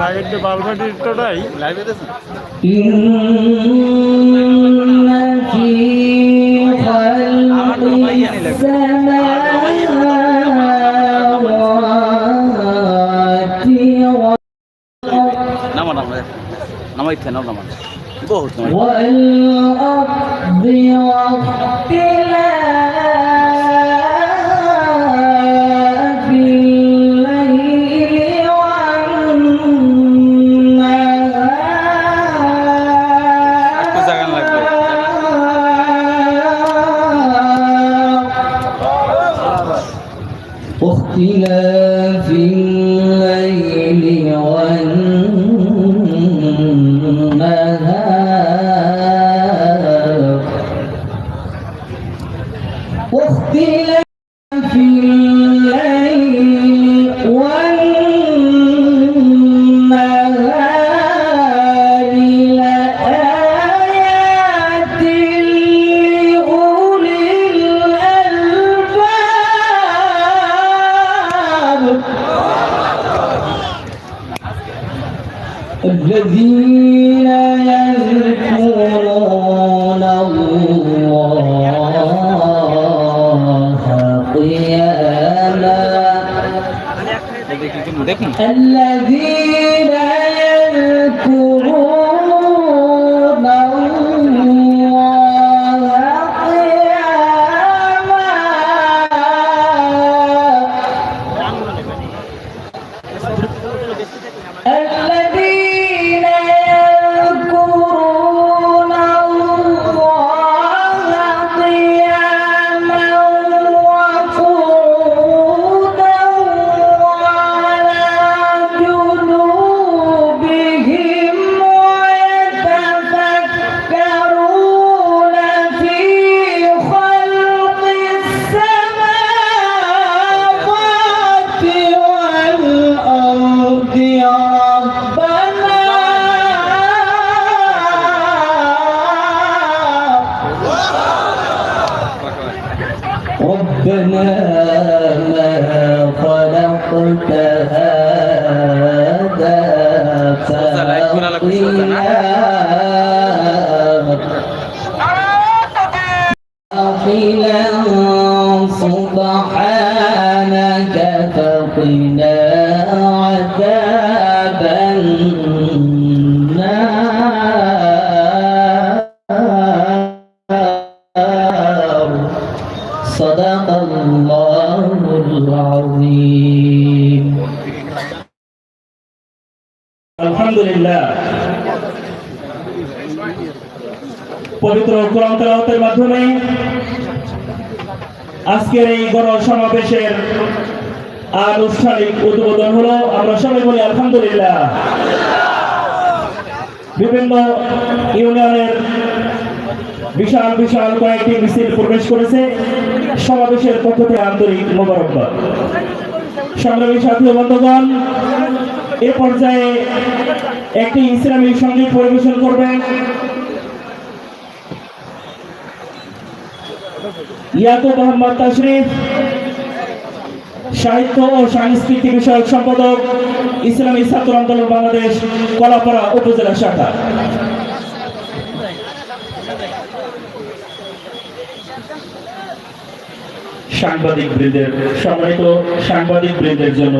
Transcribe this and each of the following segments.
রাগের যে বালভাটিটাই নামা নামা নামাই থেন নামা বহুত নামাই। واختلاف الليل الذين يذكرون الله قياما. الذين يذكرون ربنا ما خلقت هذا باطلا سبحانك فقنا পবিত্র কোরআন তেলাওয়াতের মাধ্যমে আজকের এই গণ সমাবেশের আনুষ্ঠানিক উদ্বোধন হলো। আমরা সবাই বলি আলহামদুলিল্লাহ। বিভিন্ন ইউনিয়নের বিশাল বিশাল কয়েকটি মিছিল প্রবেশ করেছে। সমাবেশের পক্ষ থেকে আন্তরিক মোবারকবাদ। সংগ্রামী সাথী বন্ধুগণ, এ পর্যায়ে একটি ইসলামী সংগীত পরিবেশন করবেন। ইয়াকুব মোহাম্মদ তাশরিফ, সাহিত্য ও সংস্কৃতি বিষয়ক সম্পাদক, ইসলামী ছাত্র আন্দোলন বাংলাদেশ, কলাপাড়া উপজেলা শাখা। সাংবাদিক বৃন্দের সম্মানিত সাংবাদিক বৃন্দের জন্য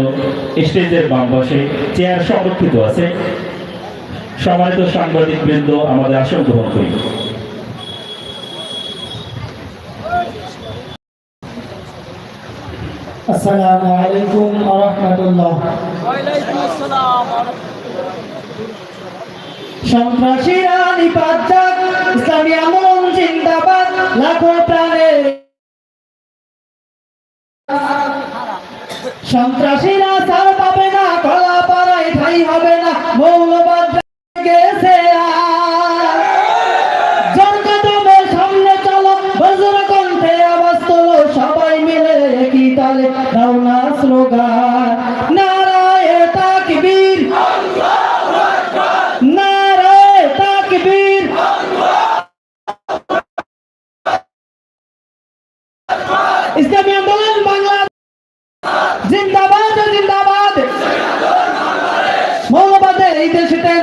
স্টেজের বাম পাশে চেয়ার সংরক্ষিত আছে। সম্মানিত সাংবাদিক বৃন্দ আমাদের আসন গ্রহণ করি। আসসালামু আলাইকুম সন্ত্রাসীরা নিপাত ইসলামী জিন্দাবাদ, লাখো সন্ত্রাসীরা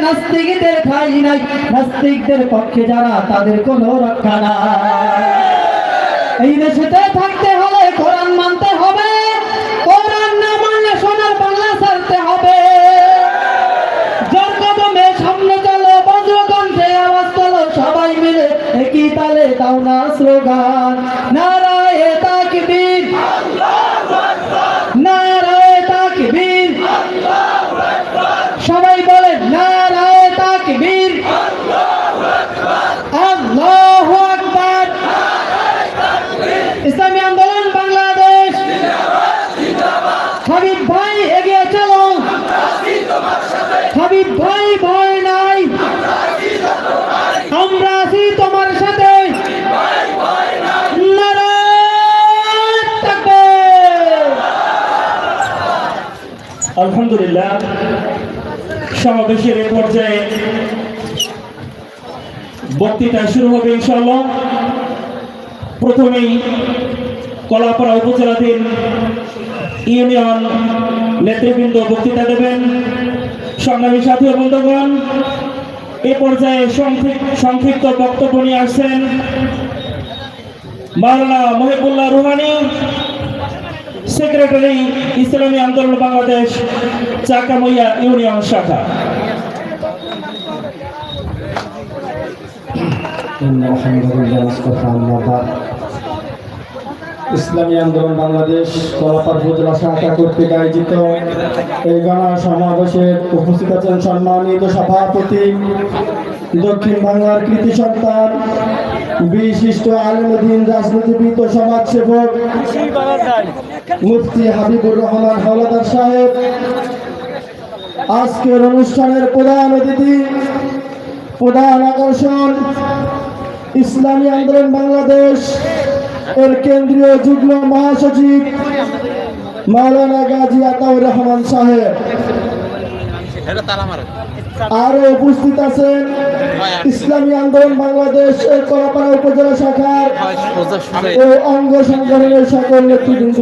নাস্তিকদের ঠাই নাই। নাস্তিকদের পক্ষে যারা, তাদের কোনো রক্ষা নাই। এই দেশেতে থাকতে হলে কোরআন মানতে হবে। কোরআন না মানলে সোনার বাংলা ছাড়তে হবে। কদমে সামনে চলো, বজ্রকণ্ঠে আওয়াজ তোলো, সবাই মিলে একই তালে না স্লোগান আলহামদুলিল্লাহ, সমাবেশের এ পর্যায়ে বক্তৃতা শুরু হবে ইনশাআল্লাহ। প্রথমেই কলাপাড়া উপজেলাধীন ইউনিয়ন নেতৃবৃন্দ বক্তৃতা দেবেন। সংগ্রামী সাথী বন্ধুগণ, এ পর্যায়ে সংক্ষিপ্ত সংক্ষিপ্ত বক্তব্য নিয়ে আসছেন মাওলানা মহিবুল্লাহ রুহানি। সেক্রেটারি, ইসলামী আন্দোলন বাংলাদেশ, চাকামইয়া ইউনিয়ন শাখা। ইসলামী আন্দোলন বাংলাদেশ উপজেলা শাখা কর্তৃক আয়োজিত এই গণা সমাবেশের উপস্থিত আছেন সম্মানিত সভাপতি, দক্ষিণ বাংলার কৃতি সন্তান বিশিষ্ট আলমদিন রাজনীতিবিদ ও সমাজসেবক মুফতি হাবিবুর রহমান হাওলাদার সাহেব, আজকের অনুষ্ঠানের প্রধান অতিথি, প্রধান আকর্ষণ, ইসলামী আন্দোলন বাংলাদেশ এর কেন্দ্রীয় যুগ্ম মহাসচিব মাওলানা গাজী আতাউর রহমান সাহেব। আরও উপস্থিত আছেন ইসলামী আন্দোলন বাংলাদেশ কলাপাড়া উপজেলা শাখার ও অঙ্গ সংগঠনের সকল নেতৃবৃন্দ।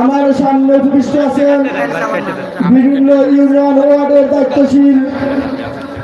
আমার সামনে উপবিষ্ট আছেন বিভিন্ন ইউনিয়ন ওয়ার্ডের দায়িত্বশীল